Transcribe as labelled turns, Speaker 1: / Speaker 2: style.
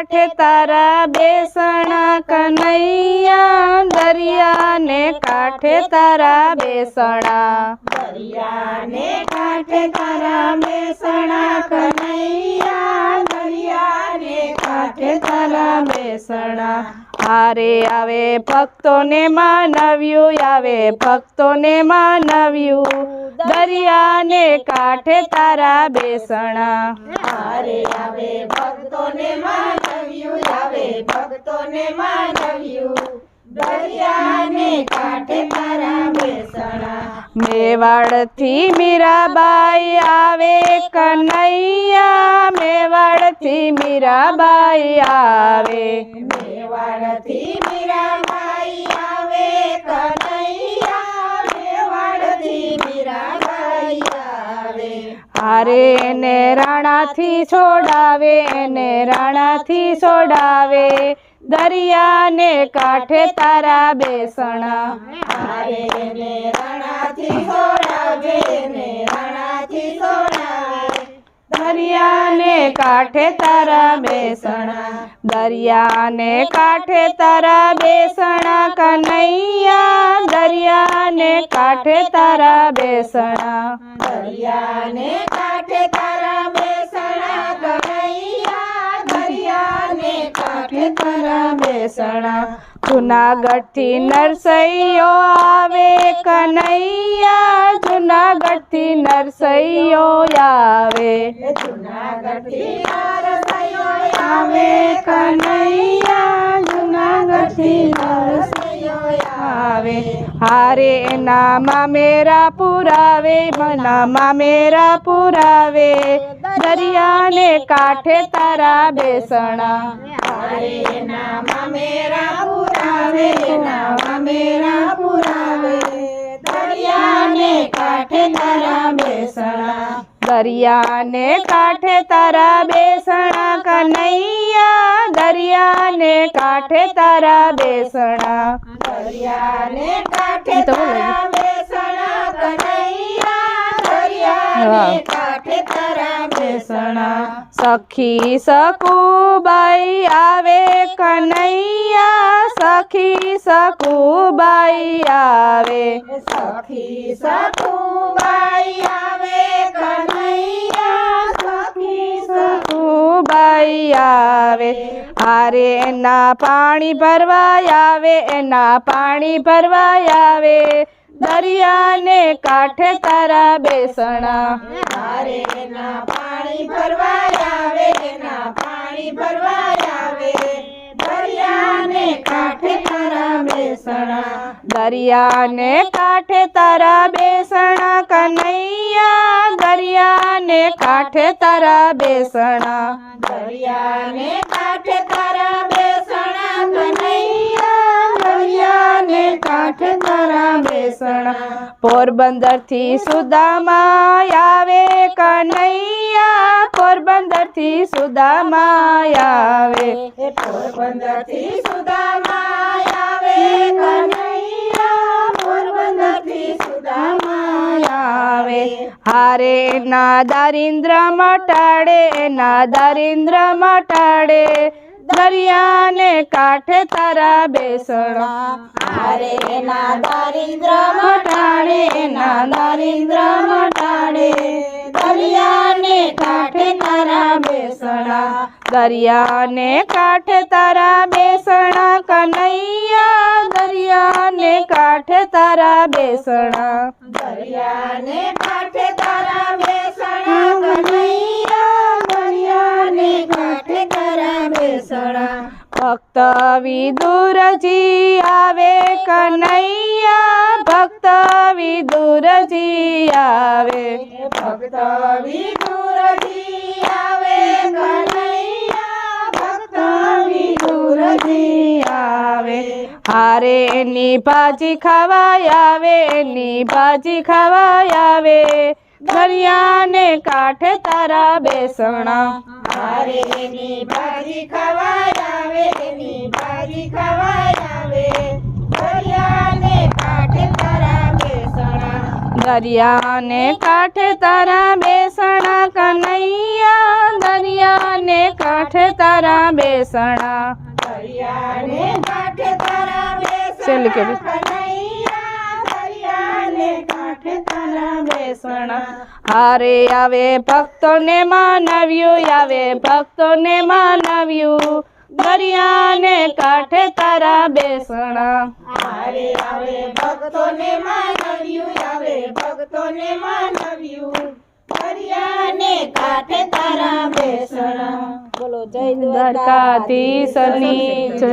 Speaker 1: काठ तारा बेसण कन्हैया, दरिया ने काठ तारा
Speaker 2: बेसणा। दरिया ने काठ तारा बेसणा कन्हैया, दरिया
Speaker 1: ने काठ तारा बेसणा। હારે આવે ભક્તોને માનવ્યું આવે ભક્તોને માનવ્યું દરિયાને કાંઠે તારા બેસણા
Speaker 2: હારે આવે ભક્તોને માનવ્યું આવે ભક્તોને માનવ્યું દરિયાને કાંઠે તારા બેસણા
Speaker 1: મેવાડથી મીરાબાઈ આવે કનૈયા મેવાડથી મીરાબાઈ આવે
Speaker 2: મેવાડથી મીરાબાઈ આવે કનૈયા મેવાડથી મીરાબાઈ આવે.
Speaker 1: અરે ને રાણાથી છોડાવે ને રાણાથી છોડાવે. દરિયાને કાંઠે તારા બેસણા.
Speaker 2: અરે ને રાણાથી છોડાવે ને રાણાથી સોડાવે
Speaker 1: દરિયાને કાંઠે તારા બેસણા દરિયાને કાંઠે તારા બેસણા કનૈયા દરિયાને કાંઠે તારા બેસણા
Speaker 2: દરિયાને કાંઠે તારા બેસણા કનૈયા દરિયાને કાંઠે તારા
Speaker 1: બેસણા જુનાગઢથી નરસૈયો આવે કનૈયા જુનાગઢથી નરસૈયો આવે
Speaker 2: જુનાગઢથી નરસૈયો આવે કનૈયા જુનાગઢથી નરસૈયો
Speaker 1: मनावे हरे नामा मेरा पुरावे नामा मेरा पुरावे। दरिया ने काठे तारा
Speaker 2: बेसना हरे नामा मेरा पुरावे नामा मेरा पुरावे। दरिया ने काठे
Speaker 1: तारा बेसना दरिया ने काठे तारा बेसणा कन्हैया। दरिया
Speaker 2: ने काठे
Speaker 1: तारा बेसना બોલો.
Speaker 2: તારા બેસણા કનૈયા દરિયાને કાંઠે તારા બેસણા
Speaker 1: સખી સકુબાઈ આવે કનૈયા સખી સકુબાઈ આવે
Speaker 2: સખી સતુબાઈ આવે કનૈયા
Speaker 1: સકુબાઈ આવે. હારે એના પાણી ભરવા આવે, એના પાણી ભરવા આવે. દરિયાને કાંઠે તારા બેસણા.
Speaker 2: હારે એના પાણી ભરવા આવે, એના પાણી ભરવા આવે. દરિયાને કાંઠે તારા બેસણા.
Speaker 1: દરિયાને કાંઠે તારા કાંઠે તારા બેસણા
Speaker 2: દરિયાને કાંઠે તારા બેસણા કનૈયા દરિયાને કાંઠે તારા બેસણા
Speaker 1: પોરબંદરથી સુદામા આવે કનૈયા પોરબંદરથી સુદામા આવે
Speaker 2: એ પોરબંદરથી સુદામા આવે કનૈયા પોરબંદરથી સુદામા
Speaker 1: આવે. હારે ના દારિન્દ્ર મટાડે, ના દારિન્દ્ર મટાડે. દરિયાને કાંઠે તારા બેસણા.
Speaker 2: હારે ના દારિદ્ર મટાડે, ના દારિદ્ર મટાડે. દરિયાને કાંઠે તારા બેસણા.
Speaker 1: દરિયાને કાંઠે તારા બેસણા કનૈયા દરિયાને કાંઠે તારા બેસણા
Speaker 2: દરિયાને કાંઠે તારા બેસણા કનૈયા દરિયાને કાંઠે તારા બેસણા
Speaker 1: ભક્ત વિદુરજી આવે કનૈયા ભક્ત વિદુરજી આવે
Speaker 2: ભક્ત વિદુરજી
Speaker 1: હારે ની ભાજી ખવાય આવે ની ભાજી ખવાય આવે. દરિયાને કાંઠે તારા બેસણા.
Speaker 2: હારે ની ભાજી ખવાય આવે ની ભાજી ખવાય આવે. દરિયાને કાંઠે તારા બેસણા.
Speaker 1: દરિયાને કાંઠે તારા બેસ બેસણા, કનૈયા. દરિયાને કાંઠે તારા બેસણા.
Speaker 2: દરિયાને કાંઠે તારા
Speaker 1: છેલ્લી
Speaker 2: બેસણા
Speaker 1: કેવી?
Speaker 2: કનૈયા દરિયાને કાંઠે તારા બેસણા
Speaker 1: હારે આવે ભક્તોને માનવ્યું આવે ભક્તોને માનવ્યું દરિયાને કાંઠે તારા બેસણા
Speaker 2: આવે આવે ભક્તોને માનવ્યું આવે ભક્તોને માનવ્યું દરિયાને કાંઠે
Speaker 1: દ્વારકાધીશની જય